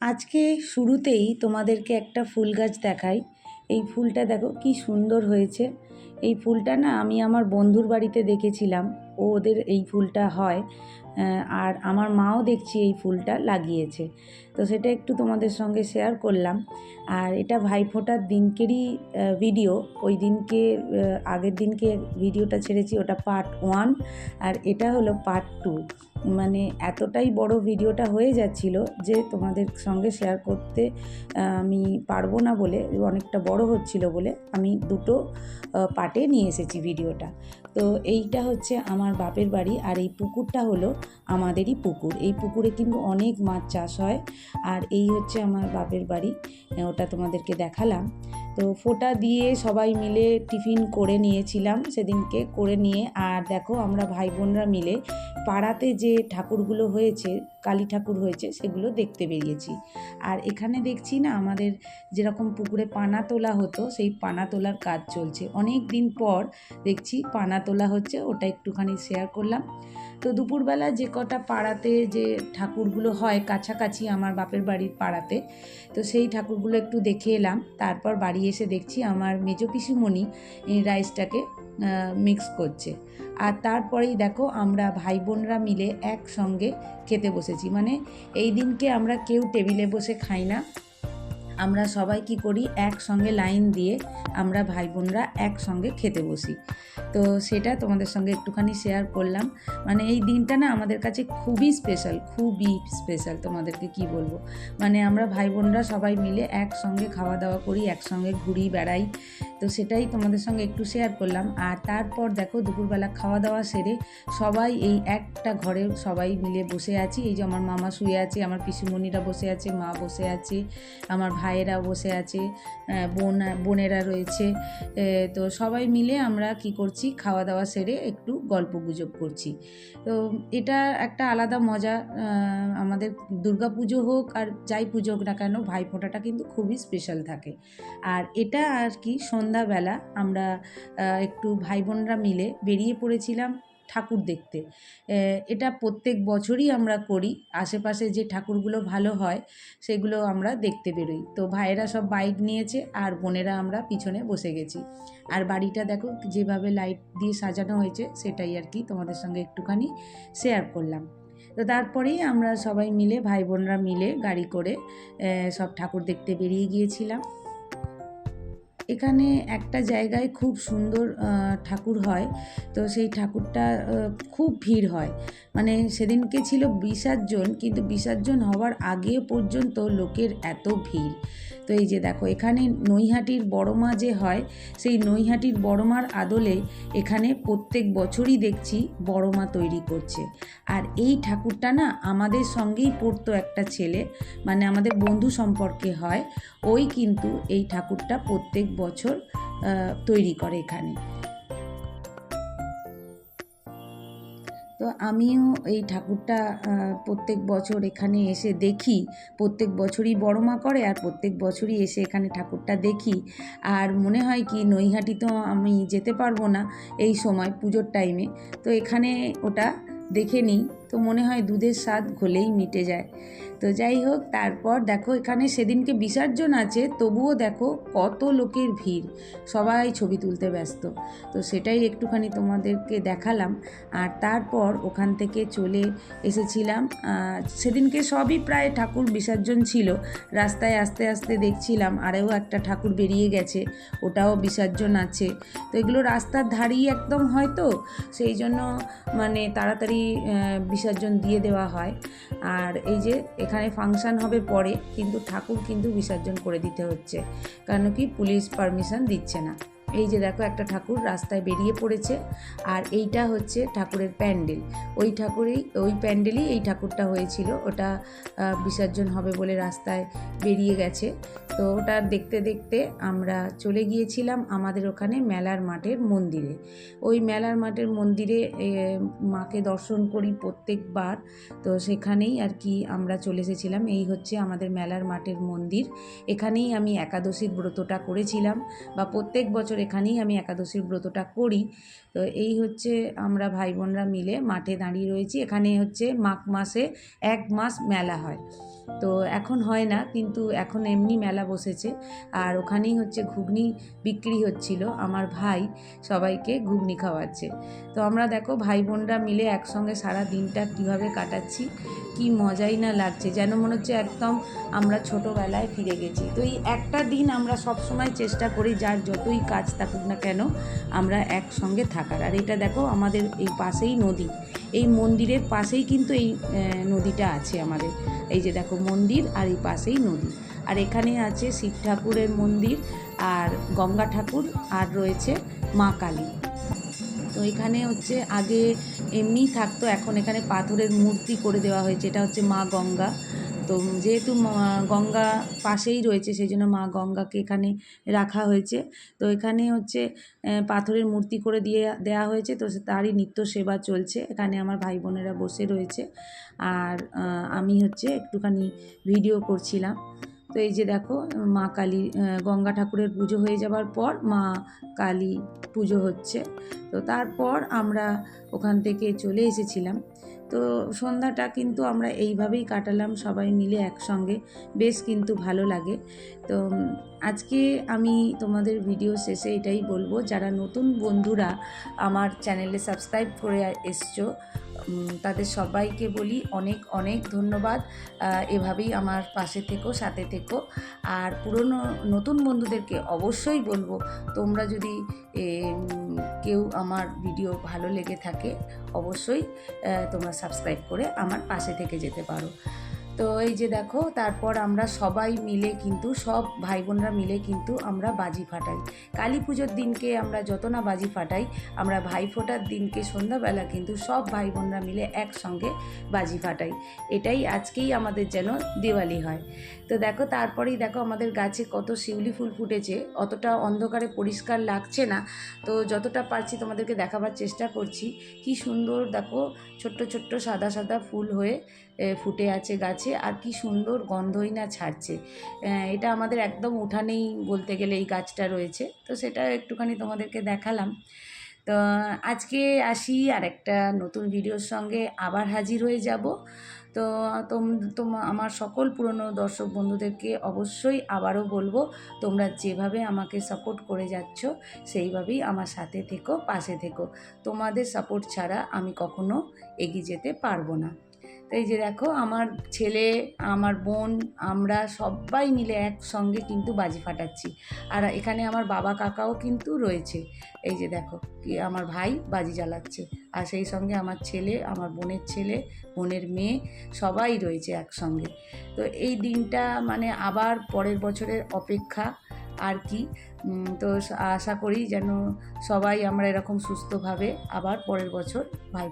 আজকে শুরুতেই তোমাদেরকে একটা ফুল গাছ দেখাই। এই ফুলটা দেখো কি সুন্দর হয়েছে। এই ফুলটা না আমি আমার বন্ধুর বাড়িতে দেখেছিলাম। ওদের এই ফুলটা হয় আর আমার মাও দেখছি এই ফুলটা লাগিয়েছে। তো সেটা একটু তোমাদের সঙ্গে শেয়ার করলাম। আর এটা ভাইফোঁটার দিনকেরই ভিডিও ওই দিনকে আগের দিনকে ভিডিওটা ছেড়েছি, ওটা পার্ট ওয়ান আর এটা হলো পার্ট টু মানে এতটাই বড় ভিডিওটা হয়ে যাচ্ছিল যে তোমাদের সঙ্গে শেয়ার করতে আমি পারব না বলে, অনেকটা বড় হচ্ছিল বলে আমি দুটো পার্টে নিয়ে এসেছি ভিডিওটা তো এইটা হচ্ছে আমার বাপের বাড়ি আর এই পুকুরটা হলো আমাদেরই পুকুর। এই পুকুরে কিন্তু অনেক মাছ চাষ হয়। আর এই হচ্ছে আমার বাপের বাড়ি ওটা তোমাদেরকে দেখালাম। তো ফোঁটা দিয়ে সবাই মিলে টিফিন করে নিয়েছিলাম সেদিনকে করে নিয়ে। আর দেখো, আমরা ভাই বোনরা মিলে পাড়াতে যে ঠাকুরগুলো হয়েছে, কালী ঠাকুর হয়েছে, সেগুলো দেখতে বেরিয়েছি। আর এখানে দেখছি না, আমাদের যেরকম পুকুরে পানা তোলা হতো, সেই পানা তোলার কাজ চলছে। অনেক দিন পর দেখছি পানা তোলা হচ্ছে, ওটা একটুখানি শেয়ার করলাম। তো দুপুরবেলা যে কটা পাড়াতে যে ঠাকুরগুলো হয় কাছাকাছি আমার বাপের বাড়ির পাড়াতে, তো সেই ঠাকুরগুলো একটু দেখে এলাম। তারপর বাড়ি এসে দেখছি আমার মেজো পিসিমণি রাইসটাকে মিক্স করছে। আর তারপরেই দেখো আমরা ভাই বোনরা মিলে একসঙ্গে খেতে বসেছি। মানে এই দিনকে আমরা কেউ টেবিলে বসে খাই না। আমরা সবাই কি করি? একসঙ্গে লাইন দিয়ে আমরা ভাই বোনরা একসঙ্গে খেতে বসি। তো সেটা তোমাদের সঙ্গে একটুখানি শেয়ার করলাম। মানে এই দিনটা না আমাদের কাছে খুবই স্পেশাল খুবই স্পেশাল তোমাদেরকে কি বলব? মানে আমরা ভাই বোনরা সবাই মিলে একসঙ্গে খাওয়া দাওয়া করি, একসঙ্গে ঘুরি বেড়াই তো সেটাই তোমাদের সঙ্গে একটু শেয়ার করলাম। আর তারপর দেখো দুপুরবেলা খাওয়া দাওয়া সেরে সবাই এই একটা ঘরে সবাই মিলে বসে আছি। এই যে আমার মামা শুয়ে আছে, আমার পিসুমণিরা বসে আছে, মা বসে আছে, আমার ভাইয়েরা বসে আছে বোন, বোনেরা রয়েছে। তো সবাই মিলে আমরা কি করছি খাওয়া দাওয়া সেরে একটু গল্প গুজব করছি। তো এটা একটা আলাদা মজা। আমাদের দুর্গা পুজো হোক আর যাই পুজো হোক না কেন ভাই ভাইফোঁটাটা কিন্তু খুবই স্পেশাল থাকে। আর এটা আর কি সন্ধ্যাবেলা আমরা একটু ভাই বোনরা মিলে বেরিয়ে পড়েছিলাম ঠাকুর দেখতে। এটা প্রত্যেক বছরই আমরা করি। আশেপাশে যে ঠাকুরগুলো ভালো হয়, সেগুলো আমরা দেখতে বেরোই। তো ভাইয়েরা সব বাইক নিয়েছে আর বোনেরা আমরা পিছনে বসে গেছি। আর বাড়িটা দেখো, যেভাবে লাইট দিয়ে সাজানো হয়েছে, সেটাই আর কি তোমাদের সঙ্গে একটুখানি শেয়ার করলাম। তো তারপরেই আমরা সবাই মিলে ভাই বোনরা মিলে গাড়ি করে সব ঠাকুর দেখতে বেরিয়ে গিয়েছিলাম। এখানে একটা জায়গায় খুব সুন্দর ঠাকুর হয়। তো সেই ঠাকুরটা খুব ভিড় হয়। মানে সেদিনকে ছিল বিসর্জন, কিন্তু বিসর্জন হওয়ার আগে পর্যন্ত লোকের এত ভিড়। তো এই যে দেখো, এখানে নৈহাটির বড় মা যে হয়, সেই নৈহাটির বড় মার আদলে এখানে প্রত্যেক বছরই দেখছি বড় মা তৈরি করছে। আর এই ঠাকুরটা না আমাদের সঙ্গেই পড়তো একটা ছেলে মানে আমাদের বন্ধু সম্পর্কে হয়। ওই কিন্তু এই ঠাকুরটা প্রত্যেক বছর তৈরি করে এখানে। তো আমিও এই ঠাকুরটা প্রত্যেক বছর এখানে এসে দেখি। প্রত্যেক বছরই বড় মা করে আর প্রত্যেক বছরই এসে এখানে ঠাকুরটা দেখি। আর মনে হয় কি, নৈহাটি তো আমি যেতে পারব না এই সময় পুজোর টাইমে তো এখানে ওটা দেখে নিই। তো মনে হয় দুধের স্বাদ ঘোলেই মিটে যায়। তো যাই হোক, তারপর দেখো এখানে সেদিনকে বিসর্জন আছে, তবুও দেখো কত লোকের ভিড়, সবাই ছবি তুলতে ব্যস্ত। তো সেটাই একটুখানি তোমাদেরকে দেখালাম। আর তারপর ওখান থেকে চলে এসেছিলাম সেদিনকে সবই প্রায় ঠাকুর বিসর্জন ছিল। রাস্তায় আস্তে আস্তে দেখছিলাম আরেও একটা ঠাকুর বেরিয়ে গেছে, ওটাও বিসর্জন আছে। তো এগুলো রাস্তার ধারেই একদম হয়তো সেই জন্য মানে তাড়াতাড়ি বিসর্জন দিয়ে দেওয়া হয়। আর এই যে এখানে ফাংশান হবে পরে, কিন্তু ঠাকুর কিন্তু বিসর্জন করে দিতে হচ্ছে। কারণ কি পুলিশ পারমিশন দিচ্ছে না। এই যে দেখো একটা ঠাকুর রাস্তায় বেরিয়ে পড়েছে, আর এইটা হচ্ছে ঠাকুরের প্যান্ডেল। ওই ঠাকুরেই, ওই প্যান্ডেলই এই ঠাকুরটা হয়েছিল। ওটা বিসর্জন হবে বলে রাস্তায় বেরিয়ে গেছে। তো ওটা দেখতে দেখতে আমরা চলে গিয়েছিলাম আমাদের ওখানে মেলার মাঠের মন্দিরে। ওই মেলার মাঠের মন্দিরে মাকে দর্শন করি প্রত্যেকবার। তো সেখানেই আর কি আমরা চলে এসেছিলাম। এই হচ্ছে আমাদের মেলার মাঠের মন্দির। এখানেই আমি একাদশীর ব্রতটা করেছিলাম। বা প্রত্যেক বছর এখানেই আমি একাদশীর ব্রতটা করি। তো এই হচ্ছে আমরা ভাই বোনরা মিলে মাঠে দাঁড়িয়ে রয়েছি। এখানে হচ্ছে মাঘ মাসে এক মাস মেলা হয়। তো এখন হয় না, কিন্তু এখন এমনি মেলা বসেছে। আর ওখানেই হচ্ছে ঘুগনি বিক্রি হচ্ছিল। আমার ভাই সবাইকে ঘুগনি খাওয়াচ্ছে। তো আমরা দেখো ভাই বোনরা মিলে একসঙ্গে সারা দিনটা কীভাবে কাটাচ্ছি, কি মজাই না লাগছে। যেন মনে হচ্ছে একদম আমরা ছোটোবেলায় ফিরে গেছি। তো এই একটা দিন আমরা সব সময় চেষ্টা করি যার যতই কাজ থাকুক না কেন, আমরা একসঙ্গে থাকার। আর এটা দেখো আমাদের এই পাশেই নদী। এই মন্দিরের পাশেই কিন্তু এই নদীটা আছে আমাদের। এই যে দেখো মন্দির আর এই পাশেই নদী। আর এখানে আছে শিব ঠাকুরের মন্দির আর গঙ্গা ঠাকুর আর রয়েছে মা কালী। তো এখানে হচ্ছে আগে এমনি থাকতো, এখন এখানে পাথরের মূর্তি করে দেওয়া হয়েছে। এটা হচ্ছে মা গঙ্গা। তো যেহেতু গঙ্গা পাশেই রয়েছে, সেই জন্য মা গঙ্গাকে এখানে রাখা হয়েছে। তো এখানে হচ্ছে পাথরের মূর্তি করে দিয়ে দেওয়া হয়েছে। তো তারই নিত্য সেবা চলছে। এখানে আমার ভাই বোনেরা বসে রয়েছে। আর আমি হচ্ছে একটুখানি ভিডিও করছিলাম। তো এই যে দেখো, মা কালী গঙ্গা ঠাকুরের পুজো হয়ে যাবার পর মা কালী পুজো হচ্ছে। তো তারপর আমরা ওখান থেকে চলে এসেছিলাম। তো সন্ধ্যাটা কিন্তু আমরা এইভাবেই কাটালাম, সবাই মিলে একসঙ্গে। বেশ কিন্তু ভালো লাগে। তো আজকে আমি তোমাদের ভিডিও শেষে এটাই বলব, যারা নতুন বন্ধুরা আমার চ্যানেলে সাবস্ক্রাইব করে এসছো তাদের সবাইকে বলি অনেক অনেক ধন্যবাদ। এভাবেই আমার পাশে থেকো, সাথে থেকো। আর পুরনো, নতুন বন্ধুদেরকে অবশ্যই বলব, তোমরা যদি কেউ আমার ভিডিও ভালো লেগে থাকে, অবশ্যই তোমরা সাবস্ক্রাইব করে আমার পাশে থেকে যেতে পারো। তো এই যে দেখো, তারপর আমরা সবাই মিলে কিন্তু, সব ভাই বোনরা মিলে কিন্তু আমরা বাজি ফাটাই। কালী পুজোর দিনকে আমরা যত না বাজি ফাটাই, আমরা ভাই ফোটার দিনকে সন্ধ্যাবেলা কিন্তু সব ভাই বোনরা মিলে একসঙ্গে বাজি ফাটাই। এটাই আজকেই আমাদের যেন দিওয়ালি হয়। তো দেখো, তারপরেই দেখো আমাদের গাছে কত শিউলি ফুল ফুটেছে। অতটা অন্ধকারে পরিষ্কার লাগছে না। তো যতটা পারছি তোমাদেরকে দেখাবার চেষ্টা করছি। কি সুন্দর দেখো, ছোট্ট ছোট্ট সাদা সাদা ফুল হয়ে ফুটে আছে গাছে। আর কি সুন্দর গন্ধই না ছাড়ছে। এটা আমাদের একদম উঠানেই বলতে গেলে এই গাছটা রয়েছে। তো সেটা একটুখানি তোমাদেরকে দেখালাম। তো আজকে আসি আর একটা নতুন ভিডিওর সঙ্গে। আবার হাজির হয়ে যাব। তো তোম আমার সকল পুরনো দর্শক বন্ধুদেরকে অবশ্যই আবারও বলব, তোমরা যেভাবে আমাকে সাপোর্ট করে যাচ্ছ, সেইভাবেই আমার সাথে থেকো, পাশে থেকো। তোমাদের সাপোর্ট ছাড়া আমি কখনো এগিয়ে যেতে পারব না। তো এই যে দেখো, আমার ছেলে, আমার বোন, আমরা সবাই মিলে একসঙ্গে কিন্তু বাজি ফাটাচ্ছি। আর এখানে আমার বাবা কাকাও কিন্তু রয়েছে। এই যে দেখো, কি আমার ভাই বাজি জ্বালাচ্ছে আর সেই সঙ্গে আমার ছেলে, আমার বোনের ছেলে, বোনের মেয়ে সবাই রয়েছে একসঙ্গে। তো এই দিনটা মানে আবার পরের বছরের অপেক্ষা আর কি। তো আশা করি যেন সবাই আমরা এরকম সুস্থভাবে আবার পরের বছর ভাই